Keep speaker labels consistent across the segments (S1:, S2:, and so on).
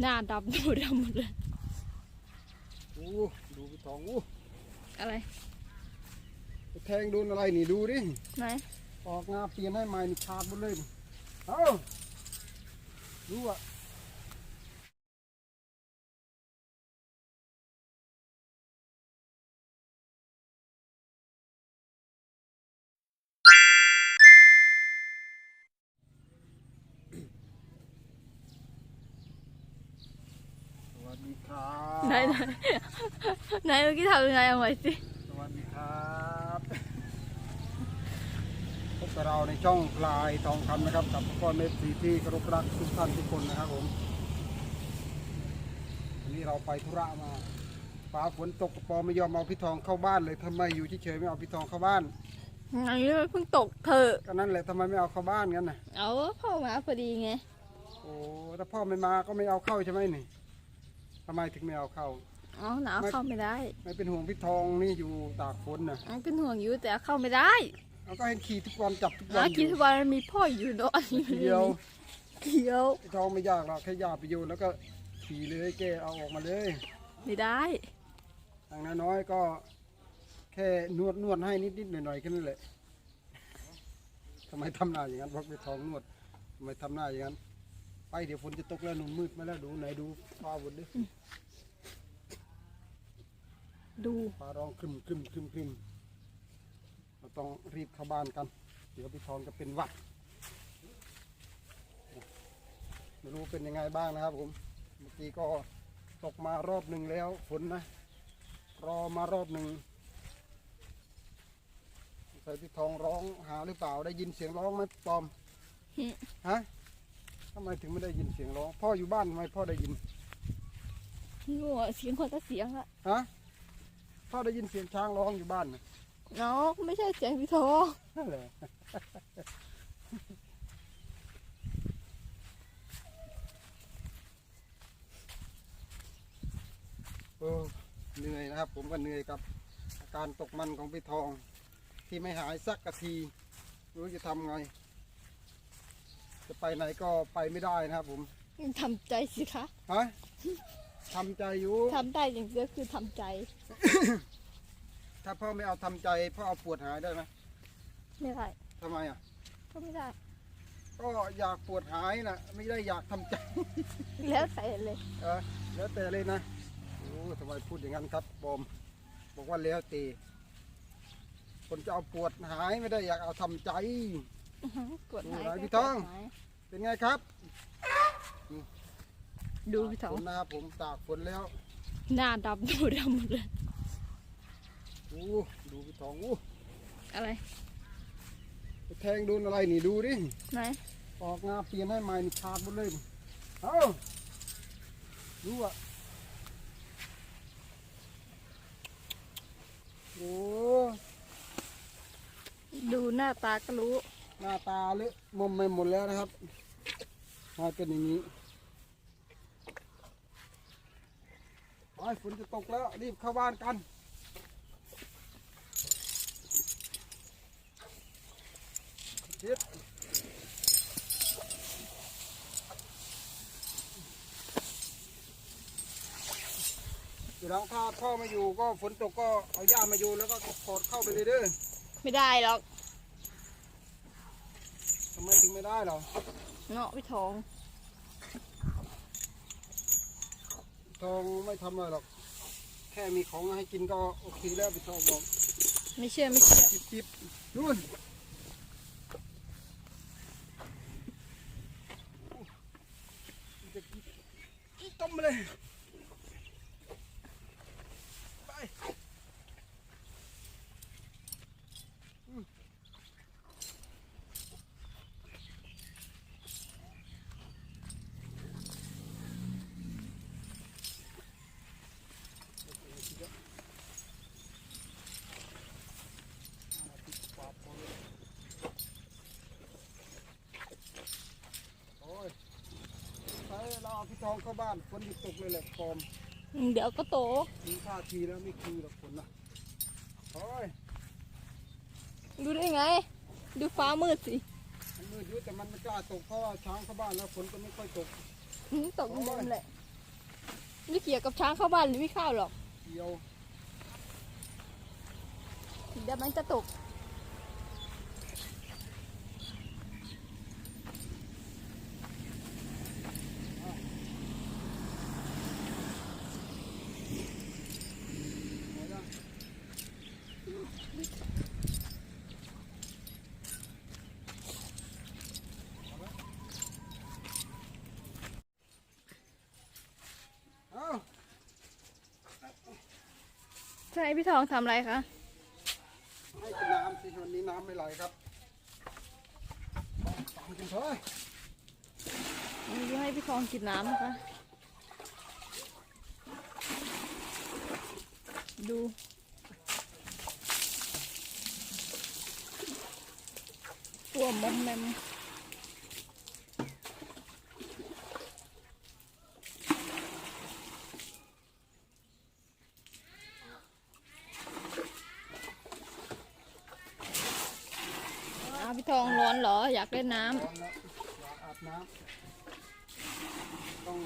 S1: หน้าดำดูดำหมดเลย
S2: โอ้ดูพี่ทองโอ้
S1: อะไร
S2: ไปแทงโดนอะไรนี่ดูดิ
S1: ไหน
S2: ออกงาเปลี่ยนให้ใหม่นี่ขาดหมดเลยนี่เอ้าดูอะ
S1: นไหนไหนเมื่อกี้ทำยังไงเอาไว้สิ
S2: สวัสดีครับพบกับเราในช่องพลายทองคำนะครับกับพ่อเมสซีที่เคารพรักทุกท่านทุกคนนะครับผมวันนี้เราไปธุระมาฟ้าฝนตกปอไม่ยอมเอาพี่ทองเข้าบ้านเลยทำไมอยู่เฉยๆไม่เอาพี่ทองเข้าบ้าน
S1: อันนี้เพิ่งตกเถอะ
S2: ก็นั่นแหละทำไมไม่เอาเข้าบ้านกันน่ะ
S1: เอาพ่อมาพอดีไง
S2: โอ้ถ้าพ่อไม่มาก็ไม่เอาเข้าใช่ไหมนี่ ทำไมถึงไม่เอาเข้า
S1: อ๋อหนาวเข้าไม่ได้
S2: ไม่เป็นห่วงพี่ทองนี่อยู่ตากฝนน่ะ
S1: อ๋อเป็นห่วงอยู่แต่เข้าไม่ได้
S2: เอาก็เห็นขี่ทุกวันจับทุก
S1: อ๋
S2: วั
S1: อน
S2: อ
S1: กิน
S2: ยู่
S1: ทุกวันมันมีพ่ออยู่เนาะอันนี้มัน
S2: เดียว
S1: เขียว
S2: ไอ้ทองไม่ยากหรอกแค่ยาไปโยนแล้วก็ขี่เลยแกเอาออกมาเลย
S1: ไม่ได้
S2: ทางน้อยๆก็ แค่นวดนวดให้นิดๆหน่อยๆแค่นั้นแหละทำไมทำหน้าอย่างนั้นเพราะไปทองนวดทำไมทำหน้าอย่างนั้น ไปเดี๋ยวฝนจะตกแล้วหนุ่มมืดมาแล้วดูไหนดูฟ้าบนดิ
S1: ดู
S2: ฟ้าร้องครึมครึมครึมครึมเราต้องรีบเข้าบ้านกัน เดี๋ยวพี่ทองจะเป็นหวัดไม่รู้เป็นยังไงบ้างนะครับผมเมื่อกี้ก็ตกมารอบหนึ่งแล้วฝนนะ รอมารอบหนึ่งใส่พี่ทองร้องหาหรือเปล่าได้ยินเสียงร้องไหมปอม
S1: หึ
S2: ฮะ ทำไมถึงไม่ได้ยินเสียงร้อง พ่ออยู่บ้านทำไมพ่อได้ยิน
S1: งัวเสียงคนละเสียงอะ
S2: ฮะ พ่อได้ยินเสียงช้างร้องอยู่บ้านนะ
S1: เนาะไม่ใช่เสียงพี่โท
S2: นั่นแหละเออเหนื่อยนะครับ ผมก็เหนื่อยกับ อาการตกมันของพี่ทอง ที่ไม่หายสักกะทีไม่รู้จะทำไง จะไปไหนก็ไปไม่ได้นะครับผม
S1: ทำใจสิคะ
S2: ฮะทำใจอยู่
S1: ทำได้อย่างเดียวคือทำใจ
S2: ถ้าพ่อไม่เอาทำใจพ่อเอาปวดหายได้ไหม
S1: ไม่ได้
S2: ทำไมอะ
S1: ก็ไม่ได้
S2: ก็อยากปวดหายนะไม่ได้อยากทำใจ
S1: แล้วแต่เลย
S2: เออแล้วแต่เลยนะโอ้ทำไมพูดอย่างนั้นครับบอมบอกว่าแล้วแต่คนจะเอาปวดหายไม่ได้อยากเอาทำใจ
S1: อื้อหือ กดหาย
S2: ดูหน่อย
S1: ก็พี่
S2: ทอง
S1: กดหาย
S2: เป็นไงครับ
S1: ดูพี่ทอ
S2: ฝ
S1: ง
S2: นนะครับผมตากฝนแล้ว
S1: หน้าดำดูดำหมดเลย
S2: โอ้ดูพี่ทองโอ้
S1: อะไร
S2: ไปแทงโดนอะไรนี่ดูดิ
S1: ไหน
S2: ออกงาเปลี่ยนให้ใหม่นี่ขาดหมดเลยนี่เอ้าดูอะโอ้
S1: ดูหน้าตาก็รู้
S2: หน้าตาเลอมอมไปหมดแล้วนะครับมาเป็นอย่างนี้ไปฝนจะตกแล้วรีบเข้าบ้านกันเฮ็ดเดี๋ยวหลังถ้าพ่อไมาอยู่ก็ฝนตกก็เอาหญ้ามาโยนแล้วก็กอดเข้าไปเลยเด้อ
S1: ไม่ได้หรอก
S2: ไมถึงไม่ได้หรอ
S1: เนาะพี่ทอง
S2: ทองไม่ทำอะไรหรอก แค่มีของให้กินก็โอเคแล้วพี่ทองบอก
S1: ไม่เชื่อไม่เชื่อ
S2: จิบจิบนู่นจะกินต้มมาเลยไปอืมโอ้ยไป เราเอาพี่ทองเข้าบ้านฝนหยุดตกเลยแหละฟอม
S1: อืมเดี๋ยวก็โต
S2: มีท่าทีแล้วไม่คือหรอกฝนนะโอ้ย
S1: ดูได้ไง ดูฟ้ามืดสิ
S2: มันมืดอยู่แต่มันไม่กล้าตกเพราะว่าช้างเข้าบ้านแล้วฝนก็ไม่ค่อยตก
S1: หืมตกเดิมแหละไม่เกี่ยวกับช้างเข้าบ้านหรือไม่เข้าหรอก
S2: เดียว
S1: เดี๋ยวมันจะตก ใช่พี่ทองทำอะไรคะ
S2: ให้กินน้ำสิวันนี้น้ำไม่ไหลครับตามกันเถอะ
S1: นี่จะให้พี่ทองกินน้ำนะคะ ดู ตัวมอมแมม พี่ทองร้อนเหรอ อยากเล่นน้ำ
S2: ร้อนแล้วอยากอาบน้ำต้อง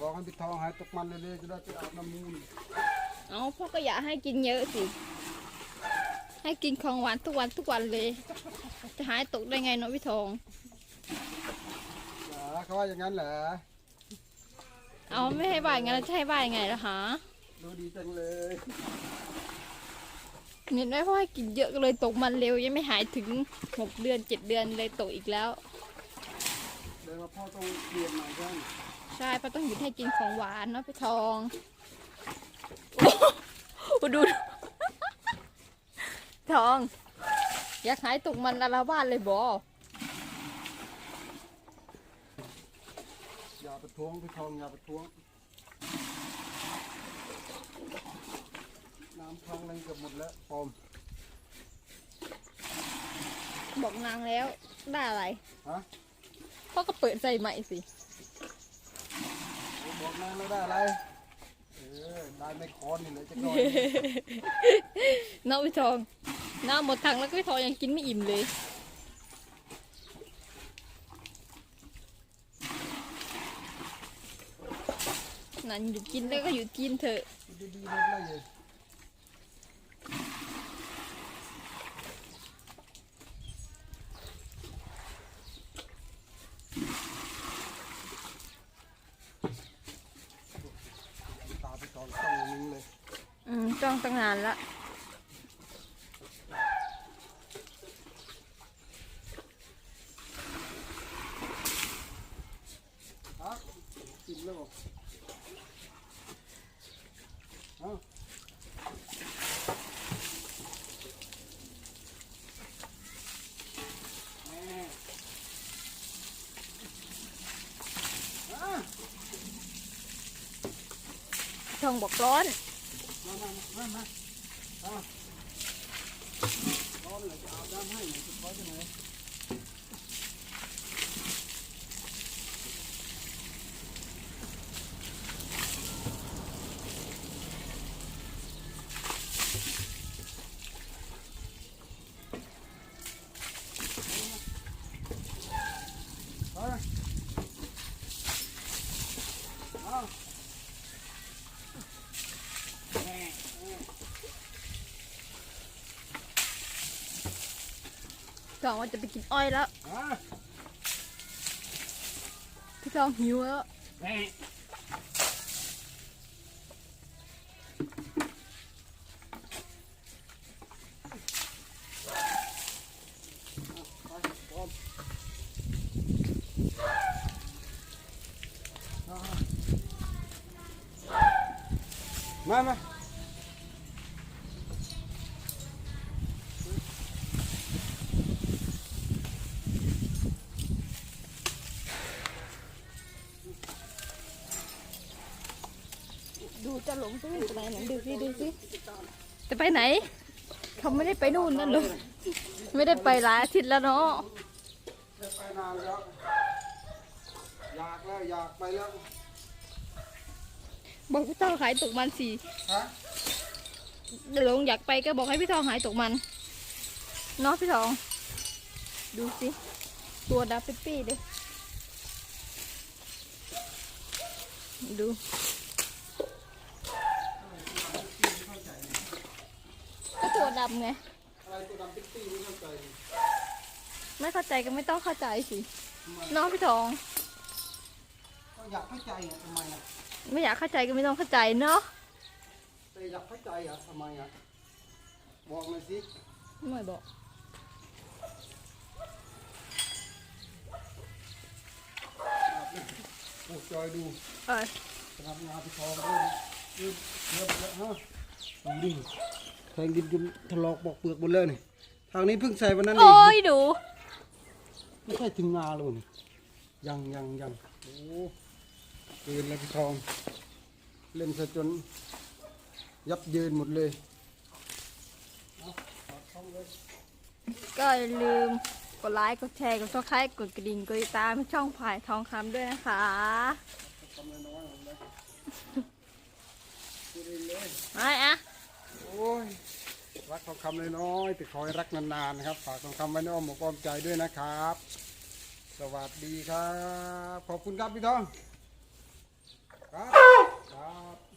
S2: บอกให้พี่ทองหายตกมันเลยๆจะได้ไปอาบน้ำมูล
S1: เอาพ่อก็อยากให้กินเยอะสิ ให้กินของหวานทุกวันทุกวันเลย จะหายตกได้ไงเนาะพี่ทอง
S2: เหรอเขาว่าอย่างนั้นเหรอ
S1: เอาไม่ให้บ่ายงั้นเราจะให้บ่ายไงล่ะฮะ
S2: ดูดีจังเลย
S1: เห็นไหมพ่อให้กินเยอะก็เลยตกมันเร็วยังไม่หายถึงหกเดือนเจ็ดเดือนเลยตกอีกแล้ว
S2: เลยว่าพ่อต้องเปลี่ยนใหม่ใช่ไหม
S1: ใช่พ่อต้องหยุดให้กินของหวานเนาะพี่ทองโอ้ดู ทอง อยากหายตกมันอาละวาดเลยบอ
S2: อย่าประท้วงพี่ทองอย่าประท้วง น้ำคลองแรงเกือบ หมดแล้วปอม
S1: บอกนางแล้ว ได้อะไร
S2: ฮะ
S1: พ่อก็เปิดใจใหม่สิ
S2: บอกนางไม่ได้อะไรเออได้ไม่คอนนี่เลยจะก่อน
S1: น้องพี่ทองน้าหมดถังแล้วก็พี่ทองยังกินไม่อิ่มเลยนั่นหยุดกินแล้วก็หยุดกินเถอะ
S2: ดีๆเลยเลยเลยตาพี่ทองต้องอย่างนี้เลย
S1: อืม จ้องตั้งนานละ
S2: ฮะกินแล้วบอกเอ้าแม่
S1: องบอกร้อน
S2: มามามามาเอาร้อนเลยจะอาบน้ำให้หน่อยจะขอจะไหนเอาเอา
S1: ท องว่าจะไปกินอ้อยแล้ว
S2: อะ
S1: พี่ทองหิวแล้ว
S2: แม่มามา
S1: ดูจะหลงจะไม่ไปไหนดูสิดูสิจะไปไหน เขาไม่ได้ไปนู่นนั่นเลยไม่ได้ไปหลายอาทิตย์แล้วเนาะ
S2: จะไปนานแล้วอยากแล้วอยากไปแล้ว
S1: บอกพี่ทองหายตกมันสิ
S2: ฮะ
S1: หลงอยากไปก็บอกให้พี่ทองหายตกมันเนาะพี่ทอง ดูสิตัวดำปิ๊ปี้เลยดูำไง
S2: อะไรตัวดำติ๊กตี้ไม่เข้าใจ
S1: ไม่เข้าใจก็ไม่ต้องเข้าใจสิน้องพี่ทอง
S2: ก็อยากเข้าใจอะทำไมอะ
S1: ไม่อยากเข้าใจก็ไม่ต้องเข้าใจเนาะ
S2: แต่อยากเข้าใจอะทำไมอะบอกหน่อยสิ
S1: หน่อยบอก
S2: โอ้จอยดู
S1: เออ
S2: ขนาดงานที่ทองเริ่มเริ่มเริ่มแล้วฮะดูดิ แทงดินจนถลอกปอกเปลือกหมดเลยนี่ทางนี้เพิ่งใส่วันนั้นเอ
S1: โอ้
S2: ง
S1: ยดู
S2: ไม่ใช่ถึงงาเลยนี่ยังยังยังโอ้เกินแล้วพี่ทอง เล่นซะจน ยับเยินหมดเลยเอาถอดช่องเลย
S1: ก็อย่าลืมกดไลค์ กดแชร์ กดซับสไครต์กดกระดิ่ง กดติดตามช่องผายทองคำด้วยนะคะ
S2: ทำน้อยๆหมดเลยดูดิเลย
S1: ไม่อะ
S2: โอ้ยรักทองคำเลยน้อยแต่ขอให้รักนานๆนะครับ ฝากทองคำไว้ในอ้อมอกอ้อมใจด้วยนะครับ สวัสดีครับ ขอบคุณครับพี่ทอง ครับครับ